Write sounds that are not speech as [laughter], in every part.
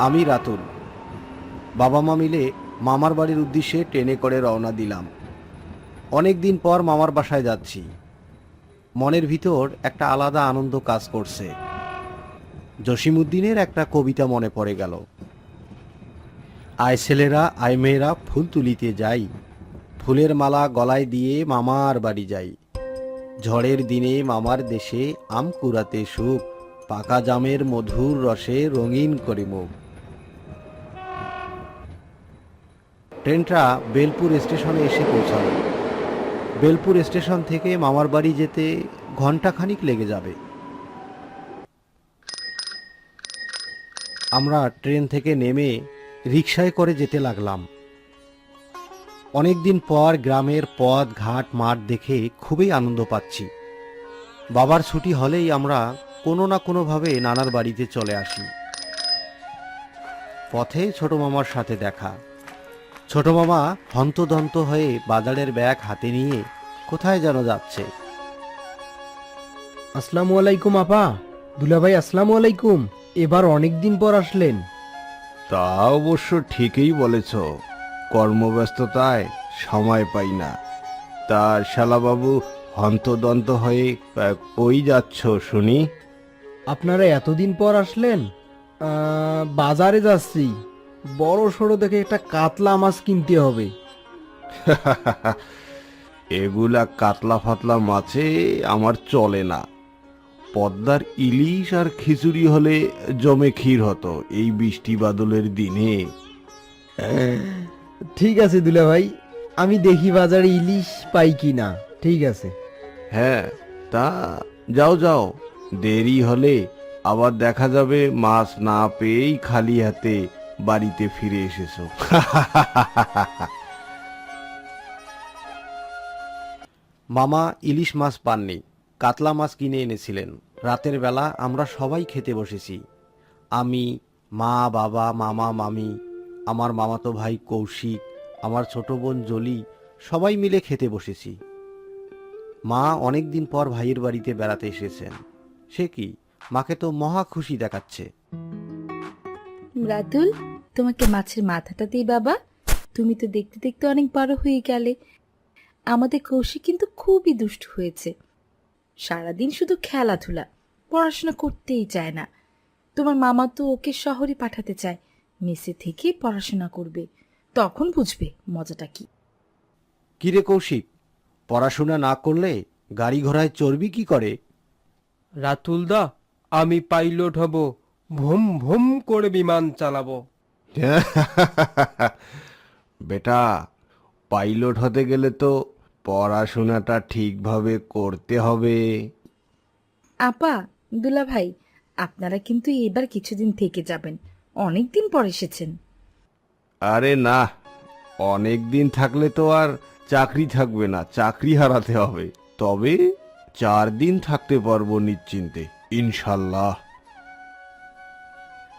আমি রাতুল। বাবা মা মিলে মামার বাড়ির উদ্দেশ্যে ট্রেনে করে রওনা দিলাম। অনেক দিন পর মামার বাসায় যাচ্ছি। মনের ভিতর একটা আলাদা আনন্দ কাজ করছে। জসিমুদ্দিনের একটা কবিতা মনে পড়ে গেল। আয় ছেলেরা, আয় মেয়েরা, ফুল তুলিতে যাই। ফুলের মালা গলায় দিয়ে মামার বাড়ি যাই। ঝড়ের দিনে মামার দেশে আম কুড়াতে সুখ। পাকা জামের মধুর রসে রঙিন করে মুখ। ট্রেনটা বেলপুর স্টেশনে এসে পৌঁছালো। বেলপুর স্টেশন থেকে মামার বাড়ি যেতে ঘন্টাখানিক লেগে যাবে। আমরা ট্রেন থেকে নেমে রিকশায় করে যেতে লাগলাম। অনেকদিন পর গ্রামের পথ, ঘাট, মাঠ দেখে খুবই আনন্দ পাচ্ছি। বাবার ছুটি হলেই আমরা কোনো না কোনোভাবে নানার বাড়িতে চলে আসি। পথে ছোট মামার সাথে দেখা। ছোট মামা হন্তদন্ত হয়ে বাজারের ব্যাগ হাতে নিয়ে কোথায় যেন যাচ্ছে। আসসালামু আলাইকুম আপা। দুলাভাই আসসালামু আলাইকুম। এবার অনেক দিন পর আসলেন। তা অবশ্য ঠিকই বলেছ। কর্মব্যস্ততায় সময় পাই না। তা শালাবাবু হন্তদন্ত হয়ে আহ, কই যাচ্ছ শুনি? আপনারা এতদিন পর আসলেন? আহ, বাজারে যাচ্ছি। বড় সড়ো দেখে একটা কাতলা মাছ কিনতে হবে। [laughs] এগুলা কাতলা ফাতলা মাছে আমার চলে না। পদ্মার ইলিশ আর খিচুড়ি হলে জমে ক্ষীর হতো এই বৃষ্টি বাদলের দিনে। ঠিক আছে দুলা ভাই আমি দেখি বাজারে ইলিশ পাই কি না ঠিক আছে। হ্যাঁ তা যাও যাও দেরি হলে আবার দেখা যাবে মাছ না পেয়েই খালি হাতে। বাড়িতে ফিরে এসেছ। মামা ইলিশ মাছ পাননি কাতলা মাছ কিনে এনেছিলেন। রাতের বেলা আমরা সবাই খেতে বসেছি। আমি মা বাবা মামা মামি আমার মামাতো ভাই কৌশিক আমার ছোট বোন জলি সবাই মিলে খেতে বসেছি। মা অনেক দিন পর ভাইয়ের বাড়িতে বেড়াতে এসেছেন। সে কি? মাকে তো মহা খুশি দেখাচ্ছে। রাতুল তোমাকে মাছের মাথাটা দিই বাবা। তুমি তো দেখতে দেখতে অনেক বড় হয়ে গেলে। আমাদের কৌশিক কিন্তু খুবই দুষ্ট হয়েছে। সারাদিন শুধু খেলাধুলা পড়াশোনা করতেই চায় না। তোমার মামা তো ওকে শহরে পাঠাতে চায় মেসে থেকে পড়াশোনা করবে। তখন বুঝবে মজাটা কি। কিরে কৌশিক পড়াশোনা না করলে গাড়ি ঘোড়ায় চর্বি কি করে? রাতুলদা আমি পাইলট হব ভুম ভুম করে বিমান চালাবো। [laughs] বেটা পাইলট হতে গেলে তো পড়াশোনাটা ঠিকভাবে করতে হবে। আপা দুলা ভাই আপনারা কিন্তু এবার কিছুদিন থেকে যাবেন। অনেক দিন পর এসেছেন। আরে না অনেক দিন থাকলে তো আর চাকরি থাকবে না চাকরি হারাতে হবে। তবে চার দিন থাকতে পারব নিশ্চিন্তে ইনশাল্লাহ।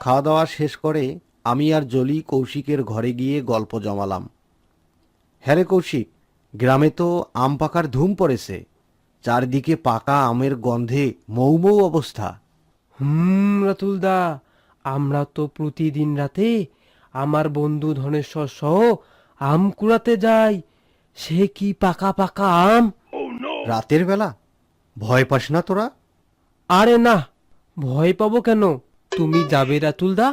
খাওয়া দাওয়া শেষ করে আমি আর জলি কৌশিকের ঘরে গিয়ে গল্প জমালাম। হ্যাঁ রে কৌশিক গ্রামে তো আম পাকার ধুম পড়েছে। চারদিকে পাকা আমের গন্ধে মৌ মৌ অবস্থা। হুম রাতুলদা আমরা তো প্রতিদিন রাতে আমার বন্ধু ধনেশ্বর সহ আম কুড়াতে যাই। সে কি পাকা পাকা আম? রাতের বেলা? ভয় পাস না তোরা? আরে না ভয় পাবো কেন? তুমি যাবে রাতুলদা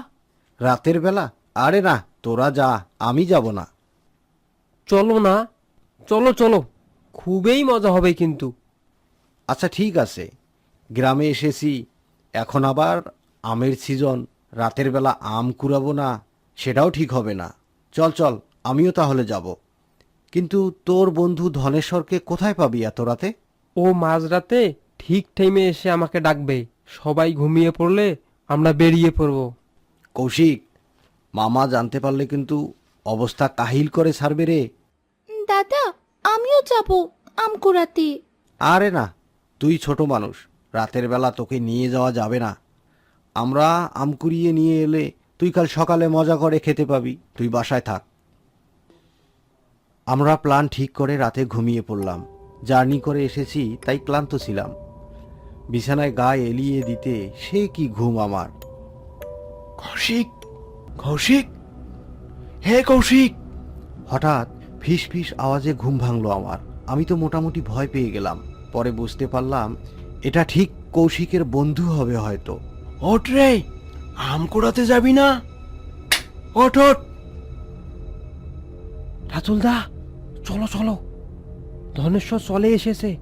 রাতের বেলা আরে না তোরা যা আমি যাব না। চলো না চলো চলো খুবই মজা হবে কিন্তু। আচ্ছা ঠিক আছে গ্রামে এসেছি এখন আবার আমের সিজন রাতের বেলা আম কুড়াবো না সেটাও ঠিক হবে না। চল চল আমিও তাহলে যাব। কিন্তু তোর বন্ধু ধনেশ্বরকে কোথায় পাবি এত রাতে? ও মাঝরাতে ঠিক টাইমে এসে আমাকে ডাকবে সবাই ঘুমিয়ে পড়লে আমরা বেরিয়ে পড়ব। কৌশিক মামা জানতে পারলে কিন্তু অবস্থা কাহিল করে ছাড়বে রে। দাদা আমিও যাব আম কুড়াতে আরে না তুই ছোট মানুষ রাতের বেলা তোকে নিয়ে যাওয়া যাবে না। আমরা আম কুড়িয়ে নিয়ে এলে তুই কাল সকালে মজা করে খেতে পাবি তুই বাসায় থাক। আমরা প্ল্যান ঠিক করে রাতে ঘুমিয়ে পড়লাম জার্নি করে এসেছি তাই ক্লান্ত ছিলাম। বিছানায় গা এলিয়ে দিতে সে কি ঘুম আমার? কৌশিক কৌশিক হে কৌশিক। হঠাৎ ফিস ফিস আওয়াজে ঘুম ভাঙলো আমার। আমি তো মোটামুটি ভয় পেয়ে গেলাম। পরে বুঝতে পারলাম এটা ঠিক কৌশিকের বন্ধু হবে হয়তো। ওঠ রে আম কুড়াতে যাবি না? ওঠ ওঠ। রাতুল দা চলো চলো। ধনেশ্বর চলে এসেছে।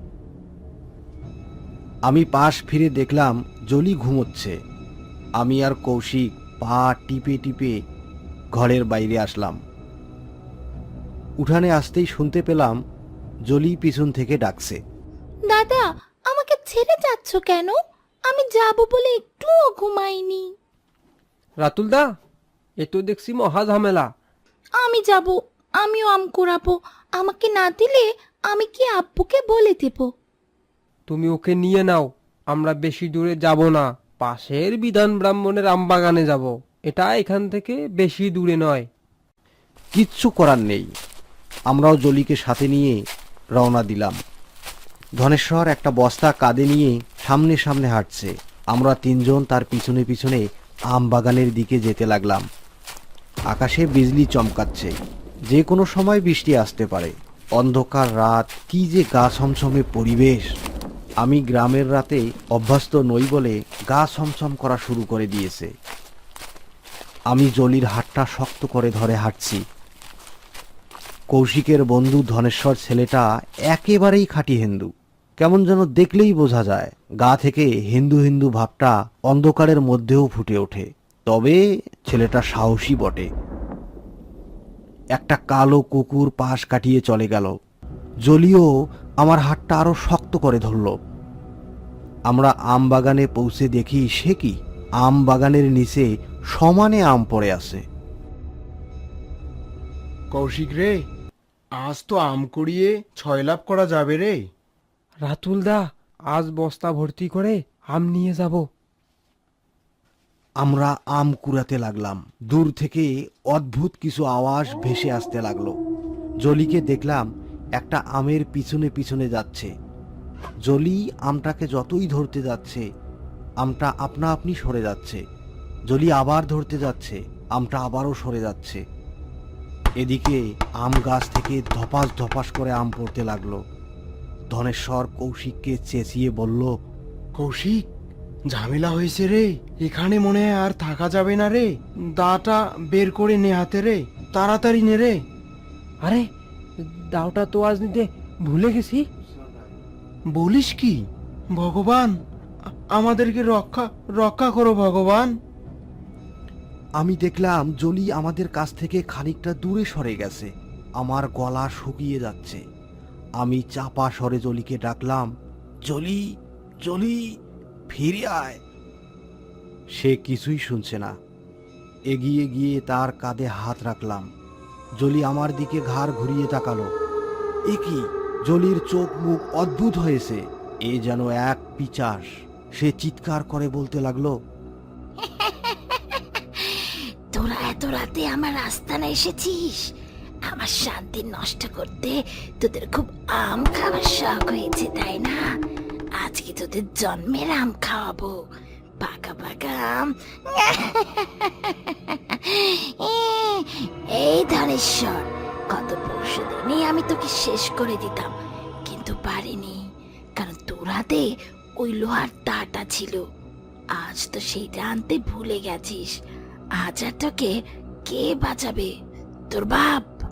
আমি পাশ ফিরে দেখলাম জলি ঘুমোচ্ছে। আমি আর কৌশিক পা টিপে টিপে ঘরের বাইরে আসলাম। উঠানে আসতেই শুনতে পেলাম জলি পিছন থেকে ডাকছে। দাদা আমাকে ছেড়ে যাচ্ছ কেন? আমি যাব বলে একটুও ঘুমাইনি। রাতুল দা এ তো দেখছি মহা ঝামেলা। আমি যাব আমিও আম কুড়াবো। আমাকে না দিলে আমি কি আব্বুকে বলে দেব? তুমি ওকে নিয়ে নাও আমরা বেশি দূরে যাব না। পাশের বিধান ব্রাহ্মণের আমবাগানে যাব। এটা এখান থেকে বেশি দূরে নয়। কিচ্ছু করার নেই। আমরাও জলিকে সাথে নিয়ে রওনা দিলাম। ধনেশ্বর একটা বস্তা কাঁধে নিয়ে সামনে সামনে হাঁটছে। আমরা তিনজন তার পিছনে পিছনে আম বাগানের দিকে যেতে লাগলাম। আকাশে বিজলি চমকাচ্ছে। যে কোনো সময় বৃষ্টি আসতে পারে। অন্ধকার রাত, কি যে গা ছমছমে পরিবেশ। আমি গ্রামের রাতে অভ্যস্ত নই বলে গা ছমছম করা শুরু করে দিয়েছে। আমি জলির হাতটা শক্ত করে ধরে হাঁটছি। কৌশিকের বন্ধু ধনেশ্বর ছেলেটা একেবারেই খাঁটি হিন্দু। কেমন যেন দেখলেই বোঝা যায়, গা থেকে হিন্দু হিন্দু ভাবটা অন্ধকারের মধ্যেও ফুটে ওঠে। তবে ছেলেটা সাহসী বটে। একটা কালো কুকুর পাশ কাটিয়ে চলে গেল। জলিও আমার হাতটা আরও শক্ত করে ধরল। আমরা আম বাগানে পৌঁছে দেখি সে কি? আম বাগানের নিচে সমানে আম পড়ে আছে। কৌশিক রে আজ তো আম কুড়িয়ে ছয় লাভ করা যাবে রে। রাতুল দা আজ বস্তা ভর্তি করে আম নিয়ে যাব। আমরা আম কুড়াতে লাগলাম। দূর থেকে অদ্ভুত কিছু আওয়াজ ভেসে আসতে লাগল। জলিকে দেখলাম একটা আমের পিছনে পিছনে যাচ্ছে। জলি আমটাকে যতই ধরতে যাচ্ছে আমটা আপনা আপনি সরে যাচ্ছে। জলি আবার ধরতে যাচ্ছে আমটা আবারও সরে যাচ্ছে। এদিকে আম গাছ থেকে ধপাস ধপাস করে আম পড়তে লাগল। ধনেশ্বর কৌশিককে চেঁচিয়ে বলল কৌশিক ঝামেলা হয়েছে রে। এখানে মনে হয় আর থাকা যাবে না রে। দাটা বের করে নে হাতে রে। তাড়াতাড়ি নে রে। আরে দাওটা তো আজ নিতে ভুলে গেছি। বলিস কি? ভগবান, আমাদেরকে রক্ষা রক্ষা করো ভগবান। আমি দেখলাম জলি আমাদের কাছ থেকে খানিকটা দূরে সরে গেছে। আমার গলা শুকিয়ে যাচ্ছে। আমি চাপা স্বরে জলিকে ডাকলাম, জলি জলি, ফিরে আয়। সে কিছুই শুনছে না। এগিয়ে গিয়ে তার কাঁধে হাত রাখলাম। জলি আমার দিকে ঘাড় ঘুরিয়ে তাকালো। এ কি? জলির চোখ মুখ অদ্ভুত হয়েছে। এ যেন এক পিচাস। সে চিৎকার করে বলতে লাগল, তোরা এত রাতে আমার আস্তানা এসেছিস? আমার শান্তি নষ্ট করতে তোদের খুব আম খাওয়ার শখ হয়েছে, তাই না? আজকে তোদের জন্মের আম খাওয়াবো। পাকা পাকা আম। [laughs] এই ধনেশ্বর গত পরশু দিনই আমি তোকে শেষ করে দিতাম, কিন্তু পারিনি, কারণ তোর হাতে ওই লোহার তাটা ছিল। আজ তো সেইটা আনতে ভুলে গেছিস। আজ আর তোকে কে বাঁচাবে? তোর বাপ।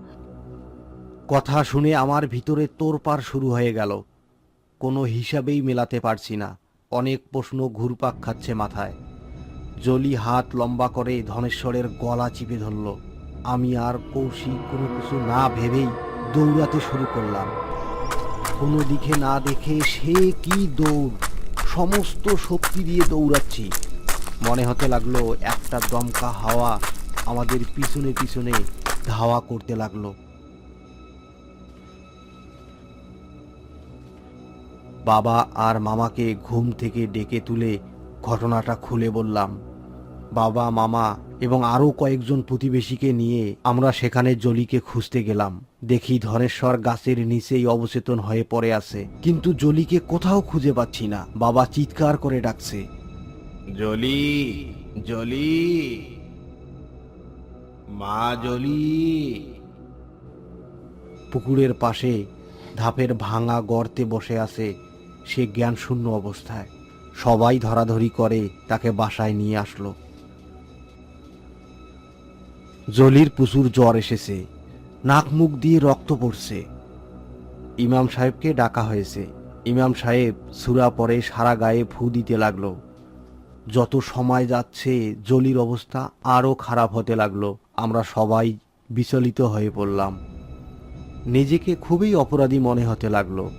কথা শুনে আমার ভিতরে তোরপার শুরু হয়ে গেল। কোনো হিসাবেই মেলাতে পারছি না। অনেক প্রশ্ন ঘুরপাক খাচ্ছে মাথায়। জলি হাত লম্বা করে ধনেশ্বরের গলা চিপে ধরল। আমি আর কৌশিক কোনো কিছু না ভেবেই দৌড়াতে শুরু করলাম। কোনো দিকে না দেখে সে কি দৌড়, সমস্ত শক্তি দিয়ে দৌড়াচ্ছি। মনে হতে লাগল একটা দমকা হাওয়া আমাদের পিছনে পিছনে ধাওয়া করতে লাগল। বাবা আর মামাকে ঘুম থেকে ডেকে তুলে ঘটনাটা খুলে বললাম। বাবা মামা এবং আরও কয়েকজন প্রতিবেশীকে নিয়ে আমরা সেখানে জলিকে খুঁজতে গেলাম। দেখি ধনেশ্বর গাছের নিচেই অবচেতন হয়ে পড়ে আছে। কিন্তু জলিকে কোথাও খুঁজে পাচ্ছি না। বাবা চিৎকার করে ডাকছে জলি জলি মা জলি। পুকুরের পাশে ধাপের ভাঙা গর্তে বসে আছে সে জ্ঞান শূন্য অবস্থায়। সবাই ধরাধরি করে তাকে বাসায় নিয়ে আসলো। জলির প্রচুর জ্বর এসেছে। নাক মুখ দিয়ে রক্ত পড়ছে। ইমাম সাহেবকে ডাকা হয়েছে। ইমাম সাহেব সুরা পরে সারা গায়ে ফু দিতে লাগল। যত সময় যাচ্ছে, জলির অবস্থা আরও খারাপ হতে লাগল। আমরা সবাই বিচলিত হয়ে পড়লাম। নিজেকে খুবই অপরাধী মনে হতে লাগল।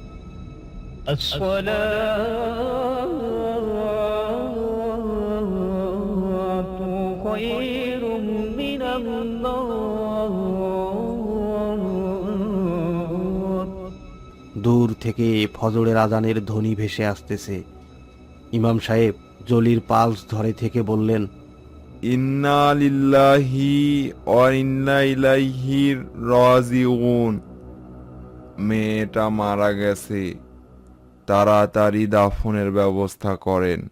দূর থেকে ফজরের আজানের ধ্বনি ভেসে আসতেছে। ইমাম সাহেব জলির পালস ধরে থেকে বললেন মেয়েটা মারা গেছে। তাড়াতাড়ি দাফনের ব্যবস্থা করেন।